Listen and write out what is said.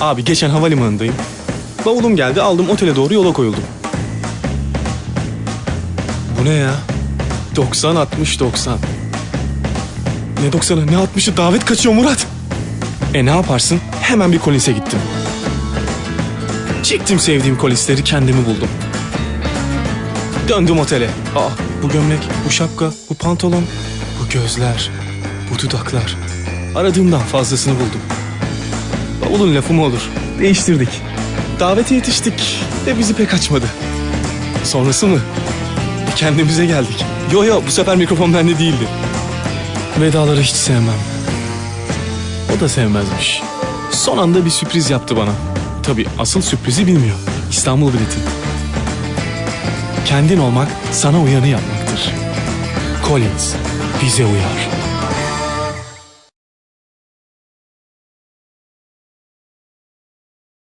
Abi geçen havalimanındayım. Bavulum geldi aldım otele doğru yola koyuldum. Bu ne ya? 90 60 90. Ne 90'ı ne 60'ı davet kaçıyor Murat. E ne yaparsın? Hemen bir Collins'e gittim. Çektim sevdiğim Collins'leri kendimi buldum. Döndüm otele. Aa, bu gömlek, bu şapka, bu pantolon, bu gözler, bu dudaklar. Aradığımdan fazlasını buldum. Bavulun lafı mı olur? Değiştirdik. Davete yetiştik de bizi pek açmadı. Sonrası mı? Kendimize geldik. Yo yo bu sefer mikrofon bende değildi. Vedaları hiç sevmem. O da sevmezmiş. Son anda bir sürpriz yaptı bana. Tabii asıl sürprizi bilmiyor. İstanbul bileti. Kendin olmak sana uyanı yapmaktır. Collins bize uyar.